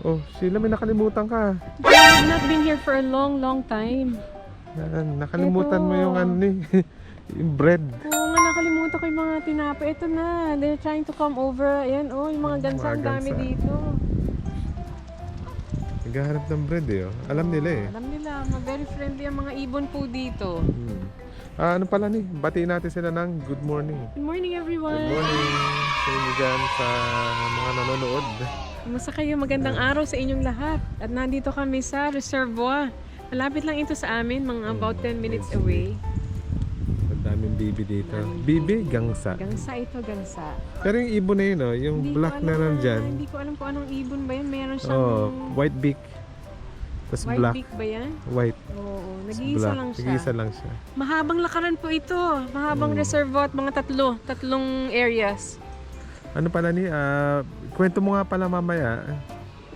Oh, Sheila, may nakalimutan ka. I've not been here for a long, long time. Yan, nakalimutan mo Eto. yung ano eh, yung bread. Oo nga, nakalimutan ko yung mga tinapay. Ito na, they're trying to come over. Ayan, oh, yung mga gansa, ang dami gansa. dito. Naghahanap ng bread eh. Oh. Alam nila eh. Alam nila, mga very friendly ang mga ibon po dito. Hmm. Ah, ano pala ni? Batiin natin sila ng good morning. Good morning, Good everyone. morning sa inyo dyan sa mga nanonood. Kumusta kayo? Magandang araw sa inyong lahat. At nandito kami sa Reservoir. Malapit lang ito sa amin, mga about 10 minutes away. Ang daming bibi dito. Bibi, gangsa. Gangsa ito, gangsa. Pero yung ibon na yun, oh, yung Hindi ko black na alam, nandyan. Hindi ko alam kung anong ibon ba yan. Meron siyang Oh, white beak. Tapos white black. beak ba yan? White. Oo, nag-iisa lang siya. Nag-iisa lang siya. Mahabang lakaran po ito. Mahabang Hmm. reservoir at mga tatlo. Tatlong areas. Ano pala ni? Ah, kwento mo nga pala mamaya.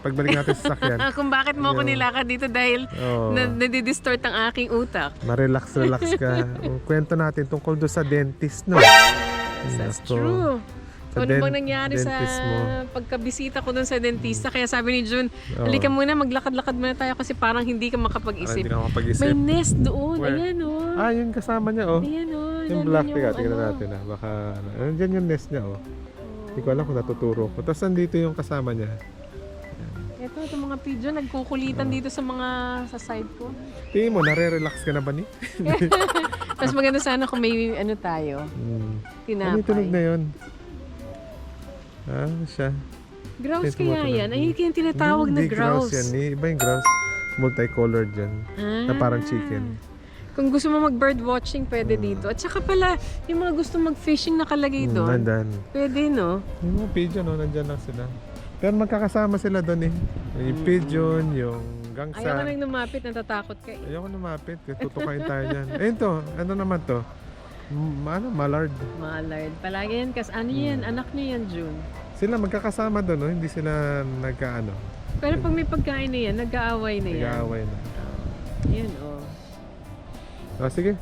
Pagbalik natin sa sakyan. Ah, kung bakit mo ako nilakad dito dahil Oh, na, nadidistort ang aking utak. ma-relax, relax ka. Oh, kwento natin tungkol doon sa dentist, no? That's Nako. true. Sa ano bang nangyari sa mo. pagkabisita ko dun sa dentista. Kaya sabi ni June, Oh. halika muna, maglakad-lakad muna tayo kasi parang hindi ka Ah, makapag-isip. hindi ka makapag-isip. May nest doon. Where? Ayan oh. Ah, yun kasama niya, oh. Ayan oh. Yung black, teka, tingnan ano. natin ah. Baka, ano, andyan yung nest niya, oh. Hindi ko alam kung natuturo ko. Tapos nandito yung kasama niya. Ito, itong mga pigeon, nagkukulitan Ah. dito sa mga sa side ko. Tingin mo, nare-relax ka na ba ni? Mas maganda sana kung may ano tayo, Hmm. Ano yung tunog na yun? Ah, siya. Grouse May kaya tumutunog. yan? Ay, hindi kaya tinatawag na Hindi grouse. yan. Iba yung grouse. Multicolored yan. Na parang chicken. Kung gusto mo mag-bird watching, pwede dito. At saka pala, yung mga gusto mag-fishing nakalagay Hmm, doon, Nandan. pwede no? Yung mga pigeon, oh, nandyan lang sila. Pero magkakasama sila doon eh. Yung pigeon, yung gangsa. Ayaw ka nang lumapit, natatakot ka. eh. Ayoko lumapit. kasi Tutukain tayo dyan. Ayun to. Ano naman to? M- ano? Mallard. Mallard. Palagi yan, kas ano yan, anak niya yan, June. Sila magkakasama doon, no? Hindi sila nagkaano. Pero pag may pagkain na yan, nag-aaway na yan. Nag-aaway na. Yan, oh. Oh, sige.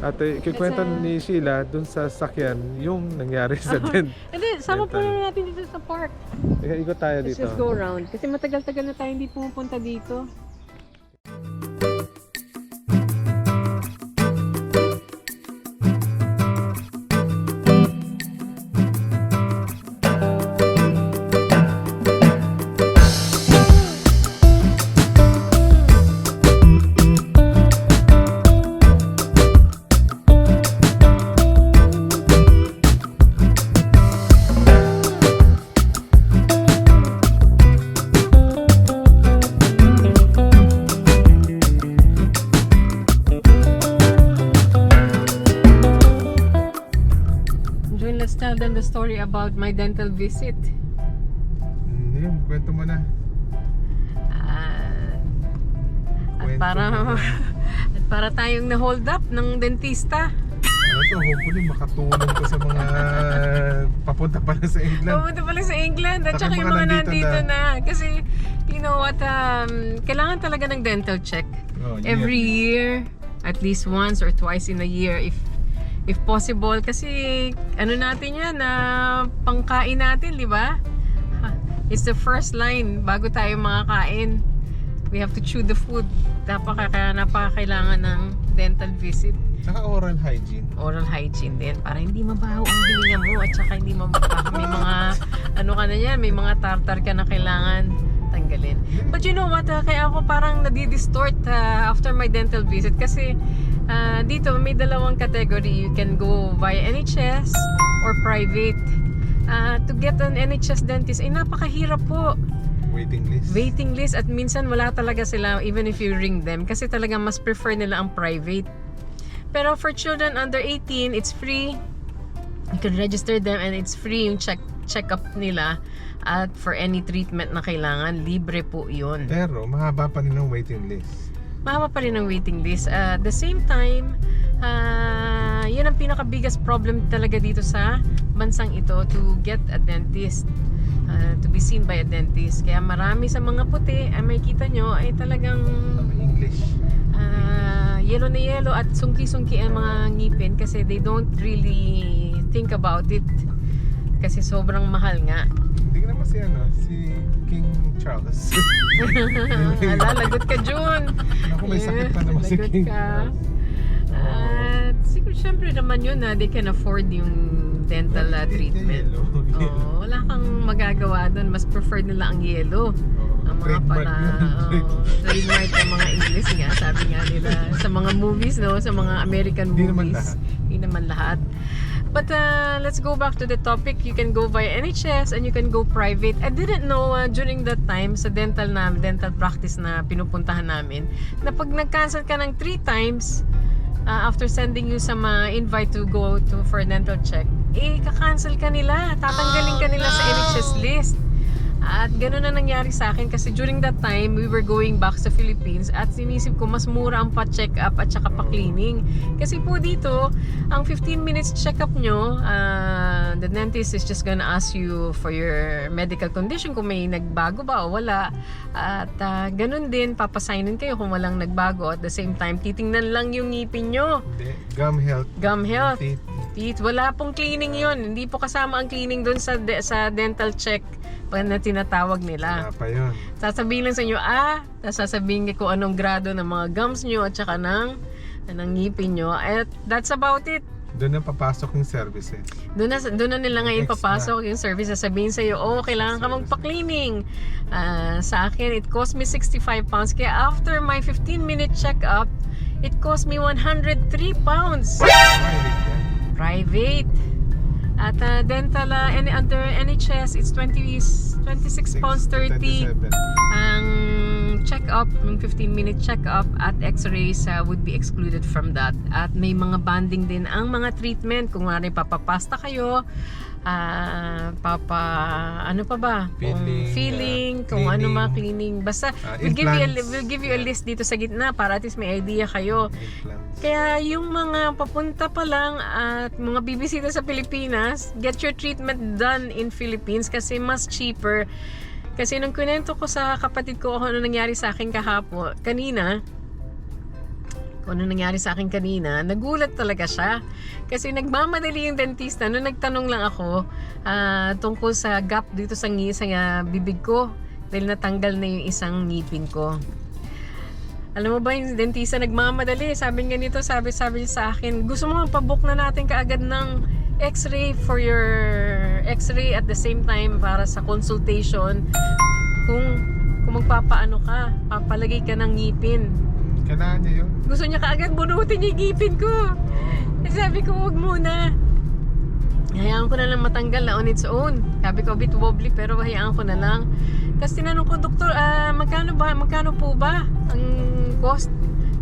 At uh, kikwento Kasi- ni Sheila dun sa sakyan yung nangyari sa den. Hindi, sama po na natin dito sa park. Teka, ikot tayo Let's dito. just go around. Kasi matagal-tagal na tayo hindi pumupunta dito. About my dental visit. Mm, yun, kwento mo na. Ah, at Kwento para mo na. at para tayong na-hold up ng dentista. Ano to, hopefully makatulong to sa mga papunta pa lang sa England. Pumunta pala sa England at Saka saka yung mga mga nandito nandito na. na. Kasi, you know what, um, kailangan talaga ng dental check. Oh. Every year, at least once or twice in a year if if possible. Kasi, ano natin yan, na pangkain natin, di ba? It's the first line bago tayo makakain. We have to chew the food. Napaka, kaya napakakailangan ng dental visit. Saka oral hygiene. oral hygiene din para hindi mabaho ang hininga mo at saka hindi mabaho may mga ano ka na yan may mga tartar ka na kailangan tanggalin but you know what ah, kaya ako parang nadi-distort ah, after my dental visit kasi ah, dito may dalawang category you can go via NHS or private Ah, to get an NHS dentist ay napakahirap po Waiting list. waiting list at minsan wala talaga sila even if you ring them kasi talagang mas prefer nila ang private. Pero for children under 18, it's free. You can register them and it's free yung check check-up nila at for any treatment na kailangan, libre po yun. Pero mahaba pa rin ang waiting list. Mahaba pa rin ang waiting list. Uh, at the same time, uh, yun ang pinaka-biggest problem talaga dito sa bansang ito to get a dentist. uh, to be seen by a dentist. Kaya marami sa mga puti, ay may kita nyo, ay talagang English. ah, yellow na yellow at sungki-sungki ang mga ngipin kasi they don't really think about it. Kasi sobrang mahal nga. Hindi ka naman si ano, si King Charles. Ala, lagot ka, Jun. Ako may sakit pa naman si King ka. Charles. At siguro syempre naman yun na they can afford yung dental uh, treatment. Yellow. Oo, wala kang magagawa doon. Mas preferred nila ang yellow. Ang mga pala, oh, trademark ng mga English nga, sabi nga nila. Sa mga movies, no? Sa mga American Hindi naman movies. lahat. Hindi naman lahat. But uh, let's go back to the topic. You can go via NHS and you can go private. I didn't know uh, during that time sa dental na dental practice na pinupuntahan namin na pag nag-cancel ka ng three times uh, after sending you some uh, invite to go to for a dental check, eh ka-cancel ka nila. Tatanggalin ka nila sa NHS list. At gano'n na nangyari sa akin kasi during that time, we were going back sa Philippines at sinisip ko mas mura ang pa-check up at saka pa-cleaning. Kasi po dito, ang 15 minutes check up nyo, uh, the dentist is just gonna ask you for your medical condition kung may nagbago ba o wala. At uh, ganun din, papasignin kayo kung walang nagbago. At the same time, titingnan lang yung ngipin nyo. Gum health. Gum health. Teeth. Teeth, wala pong cleaning yon. Hindi po kasama ang cleaning doon sa de- sa dental check na tinatawag nila. Wala pa yun. Sasabihin lang sa inyo, ah, tapos sasabihin ko anong grado ng mga gums nyo at saka ng, ng ngipin nyo. At that's about it. Doon na papasok yung services. Doon na, doon na nila ngayon Extra. papasok yung service. Sasabihin sa iyo, oh, kailangan ka magpa-cleaning. Ah, sa akin, it cost me 65 pounds. Kaya after my 15-minute check-up, it cost me 103 pounds. Private private. At uh, dental, uh, any, under NHS, it's 20, 26 pounds 30 27. ang check-up, yung 15-minute check-up at x-rays uh, would be excluded from that. At may mga banding din ang mga treatment. Kung nga papapasta kayo, ah, papa, ano pa ba? Kung Feeling, feeling, uh, kung ano cleaning. mga cleaning. Basta, Ah, we'll, give you a, we'll give you a list dito sa gitna para at least may idea kayo. Implants. Kaya yung mga papunta pa lang at mga bibisita sa Pilipinas, get your treatment done in Philippines kasi mas cheaper. Kasi nung kunento ko sa kapatid ko kung ano nangyari sa akin kahapon, kanina, kung ano nangyari sa akin kanina, nagulat talaga siya. Kasi nagmamadali yung dentista. Nung nagtanong lang ako ah, tungkol sa gap dito sa, ngi, sa ah, bibig ko dahil natanggal na yung isang ngipin ko. Alam mo ba yung dentista nagmamadali? Sabi nga nito, sabi, sabi sa akin, gusto mo pabook na natin kaagad ng x-ray for your x-ray at the same time para sa consultation kung kung magpapaano ka, papalagay ka ng ngipin. Kailangan niya yun. Gusto niya kaagad bunutin yung ngipin ko. Eh, sabi ko, huwag muna. Hayaan ko na lang matanggal na on its own. Sabi ko, a bit wobbly, pero hayaan ko na lang. Tapos tinanong ko, doktor, ah, magkano ba, magkano po ba ang cost?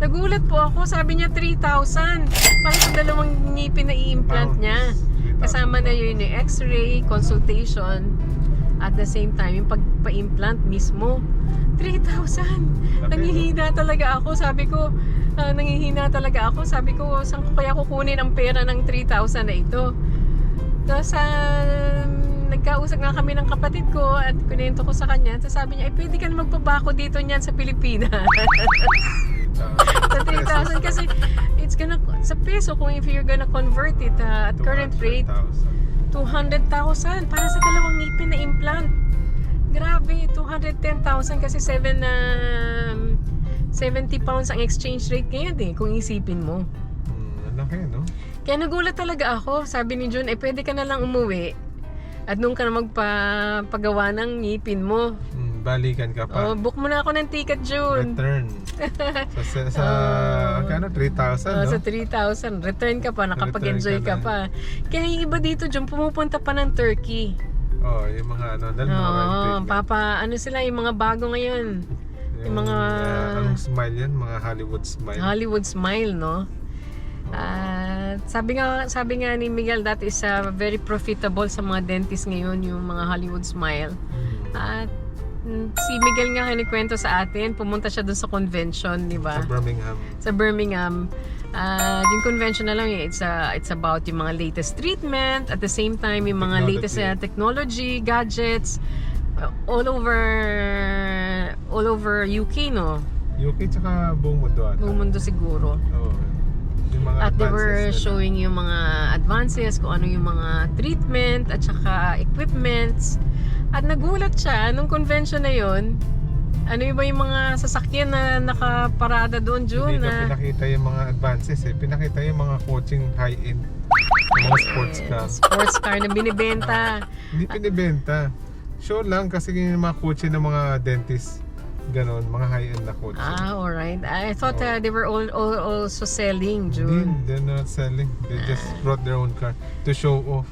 Nagulat po ako, sabi niya 3,000. Para sa dalawang ngipin na i-implant niya. 3,000 Kasama na yun yung x-ray, consultation, at the same time, yung pagpa-implant mismo. 3,000! Nangihina talaga ako. Sabi ko, ah, nangihina talaga ako. Sabi ko, saan ko kaya kukunin ang pera ng 3,000 na ito? Tapos, ah, nagkausap nga kami ng kapatid ko at kunento ko sa kanya. Tapos sabi niya, eh, pwede ka na magpabako dito niyan sa Pilipinas. Ah, sa 3,000 kasi it's gonna, sa peso, kung if you're gonna convert it ah, at current rate, 200,000. 200,000 para sa dalawang ngipin na implant. Grabe, 210,000 kasi 7 na 70 pounds ang exchange rate ngayon eh, kung isipin mo. Ang laki, no? Kaya nagulat talaga ako. Sabi ni Jun, eh pwede ka na lang umuwi. At nung ka na magpagawa ng ngipin mo. Balikan ka Oh, pa. book mo na ako ng ticket, Jun. Return. sa, sa, sa Oh. magkano? 3,000, Oh, no? sa 3,000. Return ka pa, nakapag-enjoy ka, ka na. pa. Kaya yung iba dito, Jun, pumupunta pa ng Turkey. Oh, yung mga ano, dahil mga Oo, treatment. papa, ano sila, yung mga bago ngayon. yung mga- ah, anong smile yan? Mga Hollywood smile. Hollywood smile, no? At sabi nga sabi nga ni Miguel that is uh, very profitable sa mga dentist ngayon yung mga Hollywood smile. Hmm. At si Miguel nga kinikwento sa atin, pumunta siya doon sa convention, di ba? Sa Birmingham. Sa Birmingham. At yung convention na lang, eh, it's, uh, it's about yung mga latest treatment, at the same time, yung mga latest uh, technology, gadgets, uh, all over all over UK, no? UK tsaka buong mundo ata. Buong mundo siguro. Oo. Yung mga At they were showing yung mga advances, kung ano yung mga treatment at saka equipments. At At nagulat siya nung convention na yon. Ano yung ba yung mga sasakyan na nakaparada doon, June? Hindi ko Na, pinakita yung mga advances eh. Pinakita yung mga coaching high-end. Yung mga sports car. sports car na binibenta. Hindi pinibenta. Show lang kasi yung mga kotse ng mga dentist. Ganon, mga high-end na kotse. Ah, alright. I thought uh, they were all, all also selling, Hindi, June. they're not selling. They just brought their own car to show off.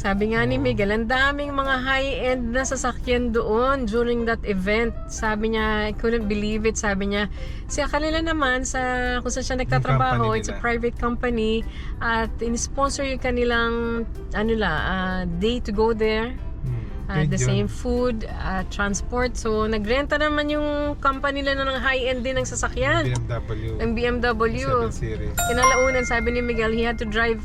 Sabi nga ni Miguel, ang daming mga high-end na sasakyan doon during that event. Sabi niya, I couldn't believe it. Sabi niya, sa kanila naman, sa kung saan siya nagtatrabaho, it's a private company, at in-sponsor yung kanilang, ano la, ah, day to go there. Uh, the same food, uh, transport. So, nagrenta naman yung company nila ng high-end din ng sasakyan. BMW. Ng BMW. 7 Series. Kinalaunan, sabi ni Miguel, he had to drive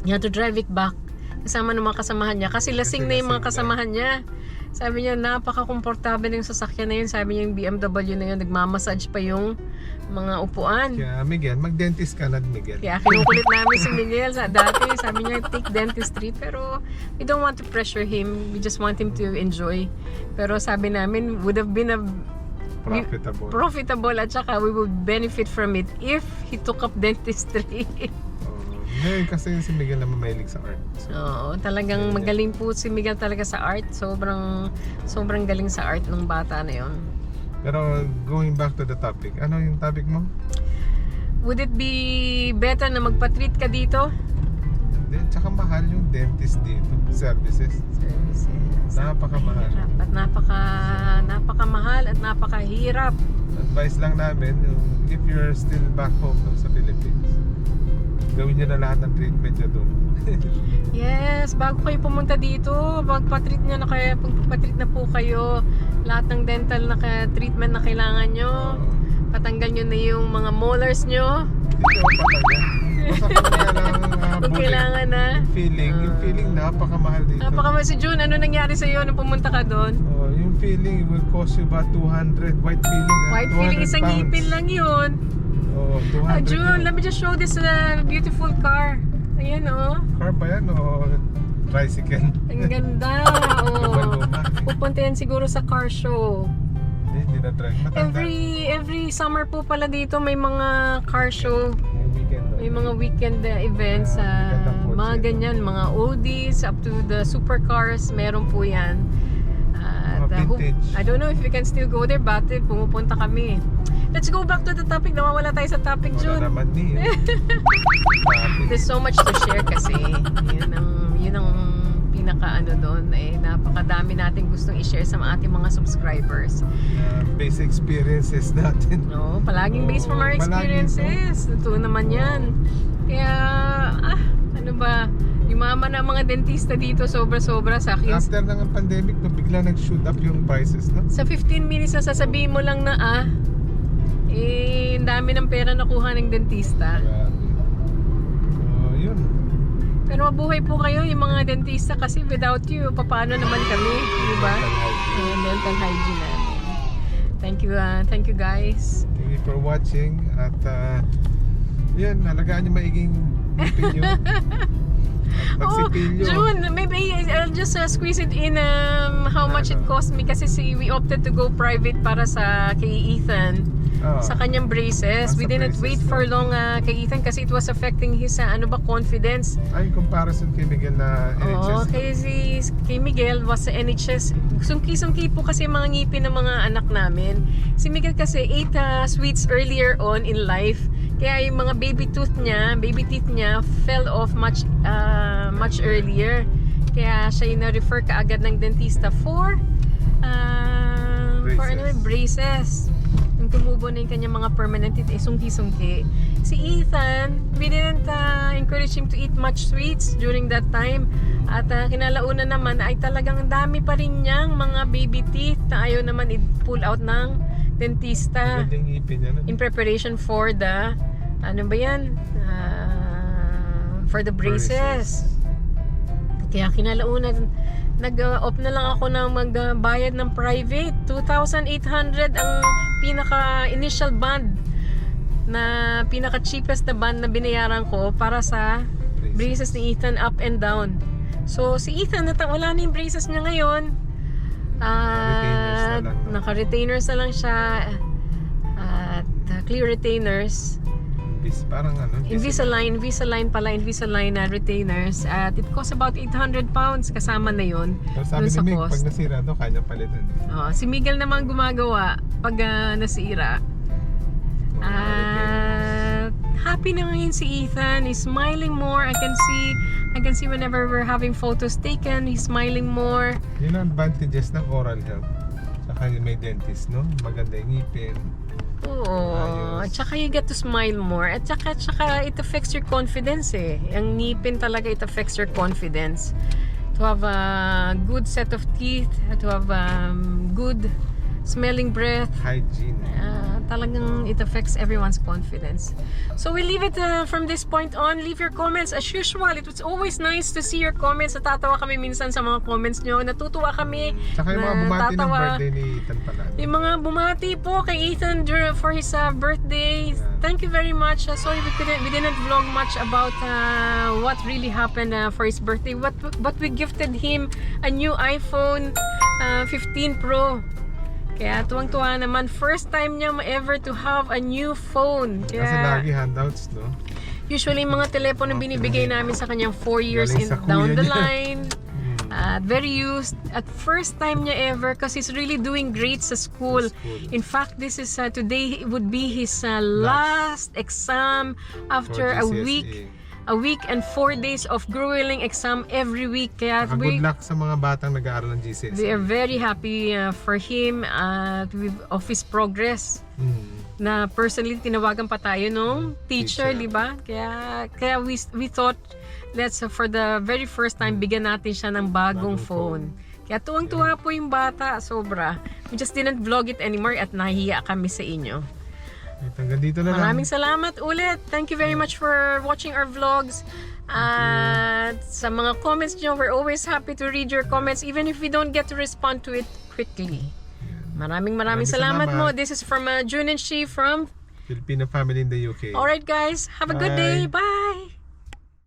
he had to drive it back kasama ng mga kasamahan niya. Kasi lasing na yung mga kasamahan niya. Sabi niya napaka-komportable ng sasakyan na yun. Sabi niya yung BMW na yun nagmamassage pa yung mga upuan. Kaya Miguel, mag-dentist ka na Miguel. kaya kinukulit namin si Miguel sa dati. Sabi niya take dentistry. Pero we don't want to pressure him. We just want him to enjoy. Pero sabi namin would have been a Profitable. profitable at saka we would benefit from it if he took up dentistry. Ngayon kasi si Miguel naman mahilig sa art. So, Oo, talagang magaling po si Miguel talaga sa art. Sobrang sobrang galing sa art ng bata na 'yon. pero going back to the topic, ano yung topic mo? Would it be better na magpa-treat ka dito? Hindi, tsaka mahal yung dentist dito. Services. Services. Napakamahal. Napakahirap At napaka napakamahal at napakahirap. Advice lang namin, yung if you're still back home no, sa gawin nyo na lahat ng treatment nyo doon. Yes, bago kayo pumunta dito, magpa-treat nyo na kayo, magpa-treat na po kayo. Lahat ng dental na treatment na kailangan nyo. Patanggal nyo na yung mga molars nyo. Dito talaga. Basta kung kailangan uh, na. feeling, yung feeling napakamahal dito. Napaka si June, ano nangyari sa iyo nung pumunta ka doon? Oh, yung feeling will cost you about 200 white feeling. ah, White feeling 200 isang pounds. ngipin lang yun. Oh, 200. Ah, June, let me just show this uh, beautiful car. Ayan oh. Car ba yan o tricycle? Ang ganda. Oh. Pupunta yan siguro sa car show. Hindi, hindi na. Matanda. Every every summer po pala dito may mga car show. May mga weekend uh, events. Ah, uh, kotse. mga ganyan, mga oldies up to the supercars. Meron po yan. Uh, vintage. I don't know if we can still go there, but eh, pumupunta kami. Let's go back to the topic. Nawawala tayo sa topic, Wala June. naman eh. There's so much to share kasi. Yun ang, yun ang pinaka ano doon. Eh, napakadami natin gustong i-share sa ating mga subscribers. Uh, base experiences natin. No, palaging based from our Oo, experiences. Totoo naman yan. Kaya, ah, ano ba, yung mama ng mga dentista dito sobra-sobra sa akin. After ng pandemic, no, bigla nag-shoot up yung prices, no? Sa 15 minutes na sasabihin mo lang na ah, eh, ang dami ng pera nakuha ng dentista. Grabe. So, yun. Pero mabuhay po kayo yung mga dentista kasi without you, paano naman kami, di ba? Yung dental hygiene natin. Thank you, ah, thank you guys. Thank you for watching. At, uh, yan, nalagaan nyo maiging ngipin Oh. June, maybe I'll just uh, squeeze it in um, how much it Ano? cost me kasi si, we opted to go private para sa kay Ethan Oh. sa kanyang braces. Ah, we didn't braces wait for long uh, kay Ethan kasi it was affecting his uh, ano ba confidence. Ay, comparison kay Miguel na Oo, NHS. kay si kay Miguel was sa NHS. Sungki-sungki po kasi mga ngipin ng mga anak namin. Si Miguel kasi ate uh, sweets earlier on in life. Kaya yung mga baby tooth niya, baby teeth niya fell off much uh, much earlier. Kaya siya yung na-refer kaagad ng dentista for uh, for ano, Braces. Braces. Tumubo na yung kanyang mga permanent teeth, eh, sungki-sungki. Si Ethan, we didn't uh, encourage him to eat much sweets during that time. At uh, kinalauna naman ay talagang dami pa rin niyang mga baby teeth na ayaw naman i-pull out ng dentista in preparation for the ano ba yan? Ah, for the braces. Kaya kinalauna nag-off na lang ako ng magbayad ng private. 2,800 ang pinaka initial band na pinaka cheapest na band na binayaran ko para sa braces ni Ethan up and down. So si Ethan nata wala na yung braces niya ngayon. At lang, no? naka-retainers na lang siya. At uh, clear retainers. Bis, parang ano? Invisalign, Invisalign pala, Invisalign na retainers. At it costs about 800 pounds kasama na yon. Pero sabi dun sa ni Mig, cost. pag nasira daw, kanya palitan. Oh, si Miguel naman gumagawa pag ah, nasira. At happy na ngayon si Ethan. He's smiling more. I can see I can see whenever we're having photos taken, he's smiling more. Yun ang advantages ng oral health. Saka may dentist, no? Maganda yung ngipin. Oo. At saka you get to smile more. At saka, at saka it affects your confidence eh. Ang ngipin talaga, it affects your confidence. To have a good set of teeth, to have um, good smelling breath, Hygiene. Ah, talagang it affects everyone's confidence. So we leave it uh, from this point on. Leave your comments as usual. It was always nice to see your comments. Natatawa kami minsan sa mga comments nyo. Natutuwa kami. Tsaka yung mga bumati ng birthday ni Ethan pala. Yung mga bumati po kay Ethan for his uh, birthday. Yeah. Thank you very much. Uh, sorry we couldn't we didn't vlog much about uh, what really happened uh, for his birthday. What but we gifted him a new iPhone uh, 15 Pro. Kaya tuwang-tuwa naman. First time niya ever to have a new phone. Kasi Kaya lagi handouts, no? usually mga telepono binibigay namin sa kanyang 4 years Galing in, down the niya. line. At very used. At first time niya ever because he's really doing great sa school. Sa school. In fact, this is uh, today would be his uh, last exam after a GCSE. week a week and four days of grueling exam every week. Kaya Saka we, good luck sa mga batang nag-aaral ng GCSE. we are very happy uh, for him at with of his progress Mm. na personally tinawagan pa tayo no teacher, Teacher. di ba? Kaya kaya we we thought let's uh, for the very first time bigyan natin siya ng bagong, Bagong phone. Kaya tuwang-tuwa po yung bata, sobra. We just didn't vlog it anymore at nahiya kami sa inyo. At hanggang dito na lang. Maraming salamat ulit. Thank you very much for watching our vlogs. At sa mga comments nyo, we're always happy to read your comments even if we don't get to respond to it quickly. Maraming maraming Maraming salamat, mo. salamat. This is from uh, June and She from Filipino family in the UK. Alright guys, have a good day. Bye. Bye!